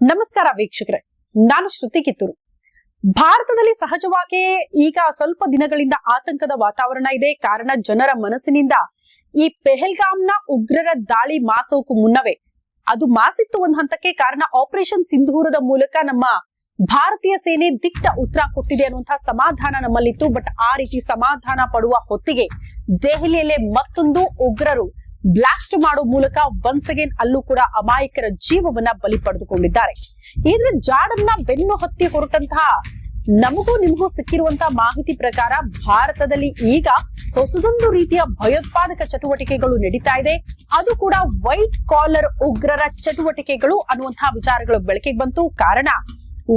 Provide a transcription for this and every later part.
ನಮಸ್ಕಾರ ವೀಕ್ಷಕರೇ, ನಾನು ಶ್ರುತಿ ಕಿತ್ತೂರು. ಭಾರತದಲ್ಲಿ ಸಹಜವಾಗಿ ಈಗ ಸ್ವಲ್ಪ ದಿನಗಳಿಂದ ಆತಂಕದ ವಾತಾವರಣ ಇದೆ. ಕಾರಣ ಜನರ ಮನಸ್ಸಿನಿಂದ ಈ ಪೆಹಲ್ಗಾಮ್ನ ಉಗ್ರರ ದಾಳಿ ಮಾಸೋಕು ಮುನ್ನವೇ. ಅದು ಮಾಸಿತ್ತು ಒಂದು ಹಂತಕ್ಕೆ, ಕಾರಣ ಆಪರೇಷನ್ ಸಿಂಧೂರದ ಮೂಲಕ ನಮ್ಮ ಭಾರತೀಯ ಸೇನೆ ದಿಟ್ಟ ಉತ್ತರ ಕೊಟ್ಟಿದೆ ಅನ್ನುವಂತಹ ಸಮಾಧಾನ ನಮ್ಮಲ್ಲಿತ್ತು. ಬಟ್ ಆ ರೀತಿ ಸಮಾಧಾನ ಪಡುವ ಹೊತ್ತಿಗೆ ದೆಹಲಿಯಲ್ಲೇ ಮತ್ತೊಂದು ಉಗ್ರರು ಬ್ಲಾಸ್ಟ್ ಮಾಡೋ ಮೂಲಕ ಒನ್ಸ್ ಅಗೇನ್ ಅಲ್ಲೂ ಕೂಡ ಅಮಾಯಕರ ಜೀವವನ್ನ ಬಲಿ ಪಡೆದುಕೊಂಡಿದ್ದಾರೆ. ಇದ್ರ ಜಾಡನ್ನ ಬೆನ್ನು ಹತ್ತಿ ಹೊರಟಂತಹ ನಮಗೂ ನಿಮಗೂ ಸಿಕ್ಕಿರುವಂತಹ ಮಾಹಿತಿ ಪ್ರಕಾರ ಭಾರತದಲ್ಲಿ ಈಗ ಹೊಸದೊಂದು ರೀತಿಯ ಭಯೋತ್ಪಾದಕ ಚಟುವಟಿಕೆಗಳು ನಡೀತಾ ಇದೆ. ಅದು ಕೂಡ ವೈಟ್ ಕಾಲರ್ ಉಗ್ರರ ಚಟುವಟಿಕೆಗಳು ಅನ್ನುವಂತಹ ವಿಚಾರಗಳು ಬೆಳಕಿಗೆ ಬಂತು. ಕಾರಣ,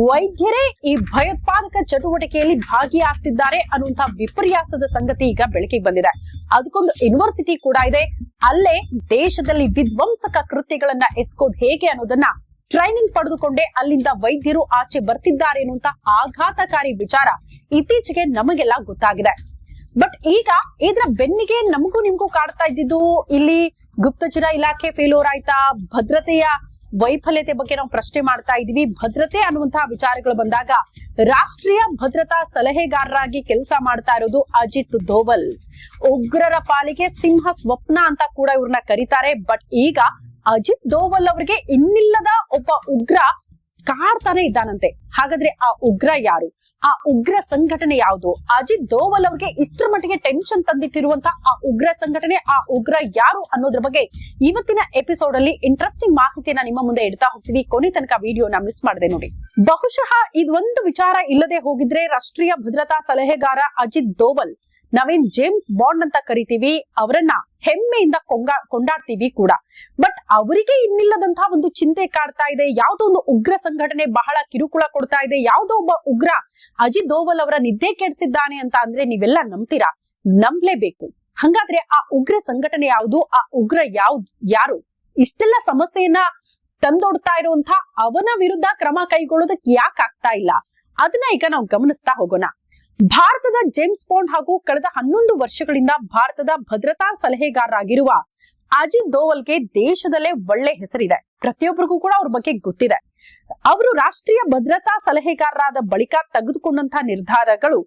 ವೈದ್ಯರೇ ಈ ಭಯೋತ್ಪಾದಕ ಚಟುವಟಿಕೆಯಲ್ಲಿ ಭಾಗಿಯಾಗ್ತಿದ್ದಾರೆ ಅನ್ನುವಂತಹ ವಿಪರ್ಯಾಸದ ಸಂಗತಿ ಈಗ ಬೆಳಕಿಗೆ ಬಂದಿದೆ. ಅದಕ್ಕೊಂದು ಯೂನಿವರ್ಸಿಟಿ ಕೂಡ ಇದೆ. ಅಲ್ಲೇ ದೇಶದಲ್ಲಿ ವಿಧ್ವಂಸಕ ಕೃತ್ಯಗಳನ್ನ ಎಸ್ಕೋದ್ ಹೇಗೆ ಅನ್ನೋದನ್ನ ಟ್ರೈನಿಂಗ್ ಪಡೆದುಕೊಂಡೇ ಅಲ್ಲಿಂದ ವೈದ್ಯರು ಆಚೆ ಬರ್ತಿದ್ದಾರೆ ಅನ್ನುವಂತ ಆಘಾತಕಾರಿ ವಿಚಾರ ಇತ್ತೀಚೆಗೆ ನಮಗೆಲ್ಲ ಗೊತ್ತಾಗಿದೆ. ಬಟ್ ಈಗ ಇದ್ರ ಬೆನ್ನಿಗೆ ನಮಗೂ ನಿಮಗೂ ಕಾಡ್ತಾ ಇದ್ದಿದ್ದು ಇಲ್ಲಿ ಗುಪ್ತಚರ ಇಲಾಖೆ ಫೇಲ್ಯೂರ್ ಆಯ್ತಾ? ಭದ್ರತೆಯ ವೈಫಲ್ಯತೆ ಬಗ್ಗೆ ನಾವು ಪ್ರಶ್ನೆ ಮಾಡ್ತಾ ಇದೀವಿ. ಭದ್ರತೆ ಅನ್ನುವಂತಹ ವಿಚಾರಗಳು ಬಂದಾಗ ರಾಷ್ಟ್ರೀಯ ಭದ್ರತಾ ಸಲಹೆಗಾರರಾಗಿ ಕೆಲಸ ಮಾಡ್ತಾ ಇರೋದು ಅಜಿತ್ ಧೋವಲ್ ಉಗ್ರರ ಪಾಲಿಗೆ ಸಿಂಹ ಸ್ವಪ್ನ ಅಂತ ಕೂಡ ಇವ್ರನ್ನ ಕರೀತಾರೆ. ಬಟ್ ಈಗ ಅಜಿತ್ ದೋವಲ್ ಅವರಿಗೆ ಇನ್ನಿಲ್ಲದ ಒಬ್ಬ ಉಗ್ರ ಕಾಡ್ತಾನೆ ಇದ್ದಾನಂತೆ. ಹಾಗಾದ್ರೆ ಆ ಉಗ್ರ ಯಾರು? ಆ ಉಗ್ರ ಸಂಘಟನೆ ಯಾವುದು? ಅಜಿತ್ ದೋವಲ್ ಅವ್ರಿಗೆ ಇಷ್ಟರ ಮಟ್ಟಿಗೆ ಟೆನ್ಷನ್ ತಂದಿಟ್ಟಿರುವಂತಹ ಆ ಉಗ್ರ ಸಂಘಟನೆ, ಆ ಉಗ್ರ ಯಾರು ಅನ್ನೋದ್ರ ಬಗ್ಗೆ ಇವತ್ತಿನ ಎಪಿಸೋಡ್ ಅಲ್ಲಿ ಇಂಟ್ರೆಸ್ಟಿಂಗ್ ಮಾಹಿತಿಯನ್ನ ನಿಮ್ಮ ಮುಂದೆ ಇಡ್ತಾ ಹೋಗ್ತೀವಿ. ಕೊನೆ ತನಕ ವಿಡಿಯೋನ ಮಿಸ್ ಮಾಡದೆ ನೋಡಿ. ಬಹುಶಃ ಇದೊಂದು ವಿಚಾರ ಇಲ್ಲದೆ ಹೋಗಿದ್ರೆ ರಾಷ್ಟ್ರೀಯ ಭದ್ರತಾ ಸಲಹೆಗಾರ ಅಜಿತ್ ದೋವಲ್ ನಾವೇನ್ ಜೇಮ್ಸ್ ಬಾಂಡ್ ಅಂತ ಕರಿತೀವಿ, ಅವರನ್ನ ಹೆಮ್ಮೆಯಿಂದ ಕೊಂಗಾ, ಕೊಂಡಾಡ್ತೀವಿ ಕೂಡ. ಬಟ್ ಅವರಿಗೆ ಇನ್ನಿಲ್ಲದಂತಹ ಒಂದು ಚಿಂತೆ ಕಾಡ್ತಾ ಇದೆ, ಯಾವುದೋ ಒಂದು ಉಗ್ರ ಸಂಘಟನೆ ಬಹಳ ಕಿರುಕುಳ ಕೊಡ್ತಾ ಇದೆ, ಯಾವುದೋ ಒಬ್ಬ ಉಗ್ರ ಅಜಿತ್ ದೋವಲ್ ಅವರ ನಿದ್ದೆ ಕೆಡಿಸಿದ್ದಾನೆ ಅಂತ ಅಂದ್ರೆ ನೀವೆಲ್ಲ ನಂಬ್ತೀರಾ? ನಂಬ್ಲೇಬೇಕು. ಹಂಗಾದ್ರೆ ಆ ಉಗ್ರ ಸಂಘಟನೆ ಯಾವುದು, ಆ ಉಗ್ರ ಯಾವ್ದು, ಯಾರು? ಇಷ್ಟೆಲ್ಲ ಸಮಸ್ಯೆಯನ್ನ ತಂದೊಡ್ತಾ ಇರುವಂತಹ ಅವನ ವಿರುದ್ಧ ಕ್ರಮ ಕೈಗೊಳ್ಳೋದಕ್ಕೆ ಯಾಕೆ ಆಗ್ತಾ ಇಲ್ಲ? ಅದನ್ನ ಈಗ ನಾವು ಗಮನಿಸ್ತಾ ಹೋಗೋಣ. ಭಾರತದ ಜೇಮ್ಸ್ ಬಾಂಡ್ ಹಾಗೂ ಕಳೆದ ಹನ್ನೊಂದು ವರ್ಷಗಳಿಂದ ಭಾರತದ ಭದ್ರತಾ ಸಲಹೆಗಾರರಾಗಿರುವ ಅಜಿತ್ ದೋವಲ್ಗೆ ದೇಶದಲ್ಲೇ ಒಳ್ಳೆ ಹೆಸರಿದೆ. ಪ್ರತಿಯೊಬ್ಬರಿಗೂ ಕೂಡ ಅವ್ರ ಬಗ್ಗೆ ಗೊತ್ತಿದೆ. ಅವರು ರಾಷ್ಟ್ರೀಯ ಭದ್ರತಾ ಸಲಹೆಗಾರರಾದ ಬಳಿಕ ತೆಗೆದುಕೊಂಡಂತಹ ನಿರ್ಧಾರಗಳು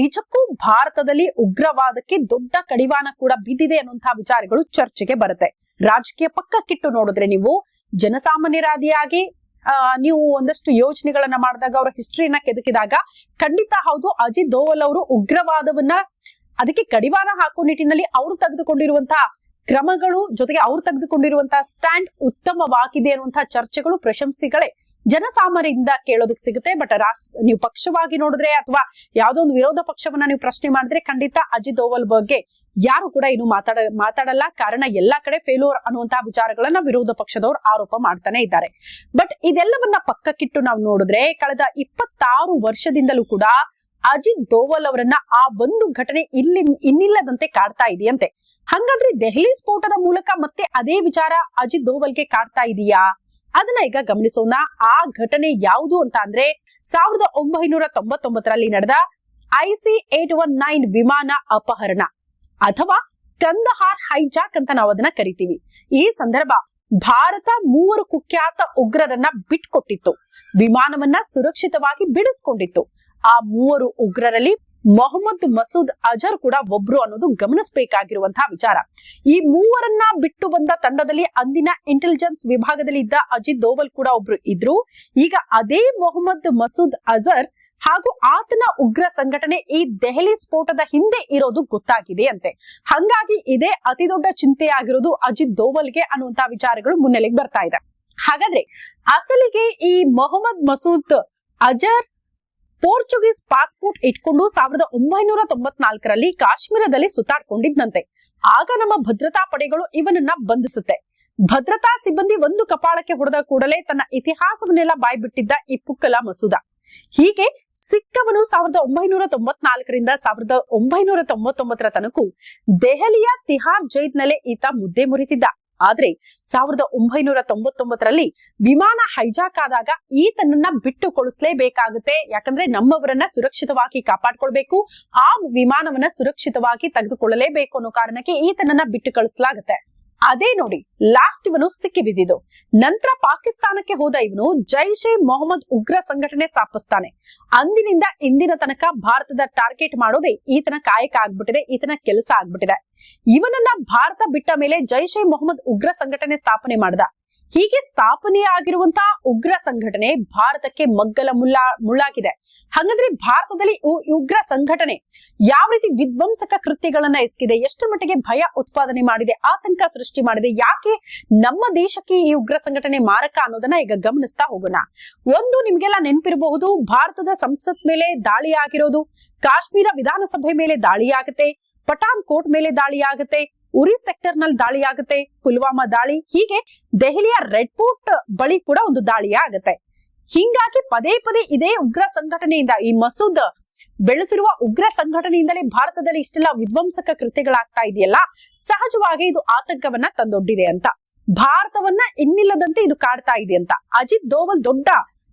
ನಿಜಕ್ಕೂ ಭಾರತದಲ್ಲಿ ಉಗ್ರವಾದಕ್ಕೆ ದೊಡ್ಡ ಕಡಿವಾಣ ಕೂಡ ಬಿದ್ದಿದೆ ಅನ್ನುವಂತಹ ವಿಚಾರಗಳು ಚರ್ಚೆಗೆ ಬರುತ್ತೆ. ರಾಜಕೀಯ ಪಕ್ಕಕ್ಕಿಟ್ಟು ನೋಡಿದ್ರೆ ನೀವು ಜನಸಾಮಾನ್ಯರಾದಿಯಾಗಿ ನೀವು ಒಂದಷ್ಟು ಯೋಚನೆಗಳನ್ನ ಮಾಡಿದಾಗ, ಅವರ ಹಿಸ್ಟ್ರಿಯನ್ನ ಕೆದಕಿದಾಗ, ಖಂಡಿತ ಹೌದು, ಅಜಿತ್ ದೋವಲ್ ಅವರು ಉಗ್ರವಾದವನ್ನ ಅದಕ್ಕೆ ಕಡಿವಾಣ ಹಾಕೋ ನಿಟ್ಟಿನಲ್ಲಿ ಅವರು ತೆಗೆದುಕೊಂಡಿರುವಂತಹ ಕ್ರಮಗಳು ಜೊತೆಗೆ ಅವ್ರು ತೆಗೆದುಕೊಂಡಿರುವಂತಹ ಸ್ಟ್ಯಾಂಡ್ ಉತ್ತಮವಾಗಿದೆ ಅನ್ನುವಂತಹ ಚರ್ಚೆಗಳು, ಪ್ರಶಂಸೆಗಳೇ. ಜನಸಾಮಾನ್ಯರಿಂದ ಕೇಳೋದಕ್ಕೆ ಸಿಗುತ್ತೆ. ಬಟ್ ರಾಷ್ಟ್ರ ನೀವು ಪಕ್ಷವಾಗಿ ನೋಡಿದ್ರೆ ಅಥವಾ ಯಾವ್ದೋ ಒಂದು ವಿರೋಧ ಪಕ್ಷವನ್ನ ನೀವು ಪ್ರಶ್ನೆ ಮಾಡಿದ್ರೆ ಖಂಡಿತ ಅಜಿತ್ ದೋವಲ್ ಬಗ್ಗೆ ಯಾರು ಕೂಡ ಇನ್ನು ಮಾತಾಡ, ಮಾತಾಡಲ್ಲ. ಕಾರಣ ಎಲ್ಲಾ ಕಡೆ ಫೇಲ್ಯೂರ್ ಅನ್ನುವಂತಹ ವಿಚಾರಗಳನ್ನ ವಿರೋಧ ಪಕ್ಷದವರು ಆರೋಪ ಮಾಡ್ತಾನೆ ಇದ್ದಾರೆ. ಬಟ್ ಇದೆಲ್ಲವನ್ನ ಪಕ್ಕಕ್ಕಿಟ್ಟು ನಾವು ನೋಡಿದ್ರೆ ಕಳೆದ ಇಪ್ಪತ್ತಾರು ವರ್ಷದಿಂದಲೂ ಕೂಡ ಅಜಿತ್ ದೋವಲ್ ಅವರನ್ನ ಆ ಒಂದು ಘಟನೆ ಇಲ್ಲಿ ಇನ್ನಿಲ್ಲದಂತೆ ಕಾಡ್ತಾ ಇದೆಯಂತೆ. ಹಂಗಾದ್ರೆ ದೆಹಲಿ ಸ್ಫೋಟದ ಮೂಲಕ ಮತ್ತೆ ಅದೇ ವಿಚಾರ ಅಜಿತ್ ದೋವಲ್ಗೆ ಕಾಡ್ತಾ ಇದೆಯಾ? ಅದನ್ನ ಈಗ ಗಮನಿಸೋಣ. ಆ ಘಟನೆ ಯಾವುದು ಅಂತ ಅಂದ್ರೆ ಸಾವಿರದ ಒಂಬೈನೂರ ತೊಂಬತ್ತೊಂಬತ್ತರಲ್ಲಿ ನಡೆದ ಐಸಿ ಏಟ್ ಒನ್ ನೈನ್ ವಿಮಾನ ಅಪಹರಣ ಅಥವಾ ಕಂದಹಾರ್ ಹೈಜಾಕ್ ಅಂತ ನಾವು ಅದನ್ನ ಕರಿತೀವಿ. ಈ ಸಂದರ್ಭ ಭಾರತ ಮೂವರು ಕುಖ್ಯಾತ ಉಗ್ರರನ್ನ ಬಿಟ್ಕೊಟ್ಟಿತ್ತು. ವಿಮಾನವನ್ನ ಸುರಕ್ಷಿತವಾಗಿ ಬಿಡಿಸ್ಕೊಂಡಿತ್ತು. ಆ ಮೂವರು ಉಗ್ರರಲ್ಲಿ ಮೊಹಮ್ಮದ್ ಮಸೂದ್ ಅಜರ್ ಕೂಡ ಒಬ್ರು ಅನ್ನೋದು ಗಮನಿಸಬೇಕಾಗಿರುವಂತಹ ವಿಚಾರ. ಈ ಮೂವರನ್ನ ಬಿಟ್ಟು ಬಂದ ತಂಡದಲ್ಲಿ ಅಂದಿನ ಇಂಟೆಲಿಜೆನ್ಸ್ ವಿಭಾಗದಲ್ಲಿ ಇದ್ದ ಅಜಿತ್ ದೋವಲ್ ಕೂಡ ಒಬ್ರು ಇದ್ರು. ಈಗ ಅದೇ ಮೊಹಮ್ಮದ್ ಮಸೂದ್ ಅಜರ್ ಹಾಗೂ ಆತನ ಉಗ್ರ ಸಂಘಟನೆ ಈ ದೆಹಲಿ ಸ್ಫೋಟದ ಹಿಂದೆ ಇರೋದು ಗೊತ್ತಾಗಿದೆ ಅಂತೆ. ಹಂಗಾಗಿ ಇದೇ ಅತಿ ದೊಡ್ಡ ಚಿಂತೆಯಾಗಿರೋದು ಅಜಿತ್ ದೋವಲ್ಗೆ ಅನ್ನುವಂತಹ ವಿಚಾರಗಳು ಮುನ್ನೆಲೆಗೆ ಬರ್ತಾ ಇದೆ. ಹಾಗಾದ್ರೆ ಅಸಲಿಗೆ ಈ ಮೊಹಮ್ಮದ್ ಮಸೂದ್ ಅಜರ್ ಪೋರ್ಚುಗೀಸ್ ಪಾಸ್ಪೋರ್ಟ್ ಇಟ್ಕೊಂಡು ಸಾವಿರದ ಒಂಬೈನೂರ ತೊಂಬತ್ನಾಲ್ಕರಲ್ಲಿ ಕಾಶ್ಮೀರದಲ್ಲಿ ಸುತ್ತಾಡ್ಕೊಂಡಿದ್ನಂತೆ. ಆಗ ನಮ್ಮ ಭದ್ರತಾ ಪಡೆಗಳು ಇವನನ್ನ ಬಂಧಿಸುತ್ತೆ. ಭದ್ರತಾ ಸಿಬ್ಬಂದಿ ಒಂದು ಕಪಾಳಕ್ಕೆ ಹೊಡೆದ ಕೂಡಲೇ ತನ್ನ ಇತಿಹಾಸವನ್ನೆಲ್ಲ ಬಾಯ್ಬಿಟ್ಟಿದ್ದ ಈ ಪುಕ್ಕಲ ಮಸೂದ. ಹೀಗೆ ಸಿಕ್ಕವನು ಸಾವಿರದ ಒಂಬೈನೂರ ತೊಂಬತ್ನಾಲ್ಕರಿಂದ ಸಾವಿರದ ಒಂಬೈನೂರ ತೊಂಬತ್ತೊಂಬತ್ತರ ತನಕ ದೆಹಲಿಯ ತಿಹಾರ್ ಜೈಲ್ನಲ್ಲೇ ಈತ ಮುದ್ದೆ ಮುರಿತಿದ್ದ. ಆದ್ರೆ ಸಾವಿರದ ಒಂಬೈನೂರ ತೊಂಬತ್ತೊಂಬತ್ತರಲ್ಲಿ ವಿಮಾನ ಹೈಜಾಕ್ ಆದಾಗ ಈತನನ್ನ ಬಿಟ್ಟು ಕೊಳಿಸ್ಲೇಬೇಕಾಗುತ್ತೆ ಯಾಕಂದ್ರೆ ನಮ್ಮವರನ್ನ ಸುರಕ್ಷಿತವಾಗಿ ಕಾಪಾಡ್ಕೊಳ್ಬೇಕು. ಆ ವಿಮಾನವನ್ನ ಸುರಕ್ಷಿತವಾಗಿ ತೆಗೆದುಕೊಳ್ಳಲೇಬೇಕು ಅನ್ನೋ ಕಾರಣಕ್ಕೆ ಈತನನ್ನ ಬಿಟ್ಟು ಕಳಿಸಲಾಗುತ್ತೆ ಅದೇ ನೋಡಿ ಲಾಸ್ಟ್ ಇವನು ಸಿಕ್ಕಿ ಬಿದ್ದಿದ್ದು. ನಂತರ ಪಾಕಿಸ್ತಾನಕ್ಕೆ ಹೋದ ಇವನು ಜೈಷ್ ಎ ಮೊಹಮ್ಮದ್ ಉಗ್ರ ಸಂಘಟನೆ ಸ್ಥಾಪಿಸ್ತಾನೆ. ಅಂದಿನಿಂದ ಇಂದಿನ ತನಕ ಭಾರತದ ಟಾರ್ಗೆಟ್ ಮಾಡೋದೇ ಈತನ ಕಾಯಕ ಆಗ್ಬಿಟ್ಟಿದೆ, ಈತನ ಕೆಲಸ ಆಗ್ಬಿಟ್ಟಿದೆ. ಇವನನ್ನ ಭಾರತ ಬಿಟ್ಟ ಮೇಲೆ ಜೈಷ್ ಎ ಮೊಹಮ್ಮದ್ ಉಗ್ರ ಸಂಘಟನೆ ಸ್ಥಾಪನೆ ಮಾಡ್ದ. ಹೀಗೆ ಸ್ಥಾಪನೆಯಾಗಿರುವಂತಹ ಉಗ್ರ ಸಂಘಟನೆ ಭಾರತಕ್ಕೆ ಮಗ್ಗಲ ಮುಲ್ಲಾ ಮುಳ್ಳಾಗಿದೆ. ಹಾಗಾದ್ರೆ ಭಾರತದಲ್ಲಿ ಉಗ್ರ ಸಂಘಟನೆ ಯಾವ ರೀತಿ ವಿಧ್ವಂಸಕ ಕೃತ್ಯಗಳನ್ನ ಎಸಗಿದೆ, ಎಷ್ಟು ಮಟ್ಟಿಗೆ ಭಯ ಉತ್ಪಾದನೆ ಮಾಡಿದೆ, ಆತಂಕ ಸೃಷ್ಟಿ ಮಾಡಿದೆ, ಯಾಕೆ ನಮ್ಮ ದೇಶಕ್ಕೆ ಈ ಉಗ್ರ ಸಂಘಟನೆ ಮಾರಕ ಅನ್ನೋದನ್ನ ಈಗ ಗಮನಿಸ್ತಾ ಹೋಗೋಣ. ಒಂದು ನಿಮ್ಗೆಲ್ಲ ನೆನಪಿರಬಹುದು, ಭಾರತದ ಸಂಸತ್ ಮೇಲೆ ದಾಳಿ ಆಗಿರೋದು, ಕಾಶ್ಮೀರ ವಿಧಾನಸಭೆ ಮೇಲೆ ದಾಳಿ ಆಗುತ್ತೆ, ಪಠಾನ್ ಕೋಟ್ ಮೇಲೆ ದಾಳಿ ಆಗುತ್ತೆ ಉರಿ ಸೆಕ್ಟರ್ನಲ್ಲಿ ದಾಳಿ ಆಗುತ್ತೆ, ಪುಲ್ವಾಮಾ ದಾಳಿ, ಹೀಗೆ ದೆಹಲಿಯ ರೆಡ್ ಫೋರ್ಟ್ ಬಳಿ ಕೂಡ ಒಂದು ದಾಳಿ ಆಗುತ್ತೆ. ಹಿಂಗಾಗಿ ಪದೇ ಪದೇ ಇದೇ ಉಗ್ರ ಸಂಘಟನೆಯಿಂದ ಈ ಮಸೂದ್ ಬೆಳೆಸಿರುವ ಉಗ್ರ ಸಂಘಟನೆಯಿಂದಲೇ ಭಾರತದಲ್ಲಿ ಇಷ್ಟೆಲ್ಲ ವಿಧ್ವಂಸಕ ಕೃತ್ಯಗಳಾಗ್ತಾ ಇದೆಯಲ್ಲ, ಸಹಜವಾಗಿ ಇದು ಆತಂಕವನ್ನ ತಂದೊಡ್ಡಿದೆ ಅಂತ. ಭಾರತವನ್ನ ಇನ್ನಿಲ್ಲದಂತೆ ಇದು ಕಾಡ್ತಾ ಇದೆ ಅಂತ. ಅಜಿತ್ ದೋವಲ್ ದೊಡ್ಡ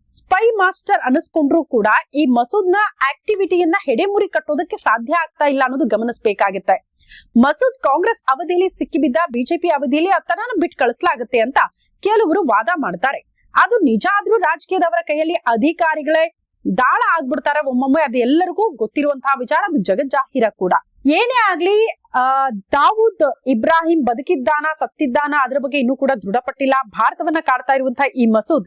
ಸ್ಪೈ ಮಾಸ್ಟರ್ ಅನಿಸ್ಕೊಂಡ್ರು ಕೂಡ ಈ ಮಸೂದ್ನ ಆಕ್ಟಿವಿಟಿಯನ್ನ ಹೆಡೆಮುರಿ ಕಟ್ಟೋದಕ್ಕೆ ಸಾಧ್ಯ ಆಗ್ತಾ ಇಲ್ಲ ಅನ್ನೋದು ಗಮನಿಸಬೇಕಾಗುತ್ತೆ. ಮಸೂದ್ ಕಾಂಗ್ರೆಸ್ ಅವಧಿಯಲ್ಲಿ ಸಿಕ್ಕಿಬಿದ್ದ ಬಿಜೆಪಿ ಅವಧಿಯಲ್ಲಿ ಆತನ ಬಿಟ್ಟು ಕಳಿಸಲಾಗುತ್ತೆ ಅಂತ ಕೆಲವರು ವಾದ ಮಾಡ್ತಾರೆ. ಅದು ನಿಜ ಆದ್ರೂ ರಾಜಕೀಯದವರ ಕೈಯಲ್ಲಿ ಅಧಿಕಾರಿಗಳೇ ದಾಳ ಆಗ್ಬಿಡ್ತಾರೆ ಒಮ್ಮೊಮ್ಮೆ, ಅದು ಎಲ್ಲರಿಗೂ ಗೊತ್ತಿರುವಂತಹ ವಿಚಾರ, ಅದು ಜಗಜ್ಜಾಹಿರ ಕೂಡ. ಏನೇ ಆಗ್ಲಿ, ಆ, ದಾವೂದ್ ಇಬ್ರಾಹಿಂ ಬದುಕಿದ್ದಾನ, ಸತ್ತಿದ್ದಾನ, ಅದ್ರ ಬಗ್ಗೆ ಇನ್ನೂ ಕೂಡ ದೃಢಪಟ್ಟಿಲ್ಲ. ಭಾರತವನ್ನ ಕಾಡ್ತಾ ಇರುವಂತಹ ಈ ಮಸೂದ್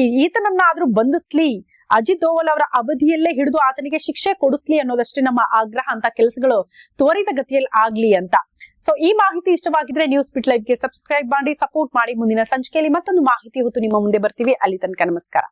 ಈ ಈತನನ್ನಾದ್ರೂ ಬಂಧಿಸ್ಲಿ. ಅಜಿತ್ ದೋವಲ್ ಅವರ ಅವಧಿಯಲ್ಲೇ ಹಿಡಿದು ಆತನಿಗೆ ಶಿಕ್ಷೆ ಕೊಡಿಸ್ಲಿ ಅನ್ನೋದಷ್ಟೇ ನಮ್ಮ ಆಗ್ರಹ ಅಂತ ಕೆಲಸಗಳು ತ್ವರಿತ ಗತಿಯಲ್ಲಿ ಆಗ್ಲಿ ಅಂತ. ಸೊ ಈ ಮಾಹಿತಿ ಇಷ್ಟವಾಗಿದ್ರೆ ನ್ಯೂಸ್ ಬಿಟ್ ಲೈವ್ಗೆ ಸಬ್ಸ್ಕ್ರೈಬ್ ಮಾಡಿ ಸಪೋರ್ಟ್ ಮಾಡಿ. ಮುಂದಿನ ಸಂಚಿಕೆಯಲ್ಲಿ ಮತ್ತೊಂದು ಮಾಹಿತಿ ಹೊತ್ತು ನಿಮ್ಮ ಮುಂದೆ ಬರ್ತೀವಿ. ಅಲ್ಲಿ ತನಕ ನಮಸ್ಕಾರ.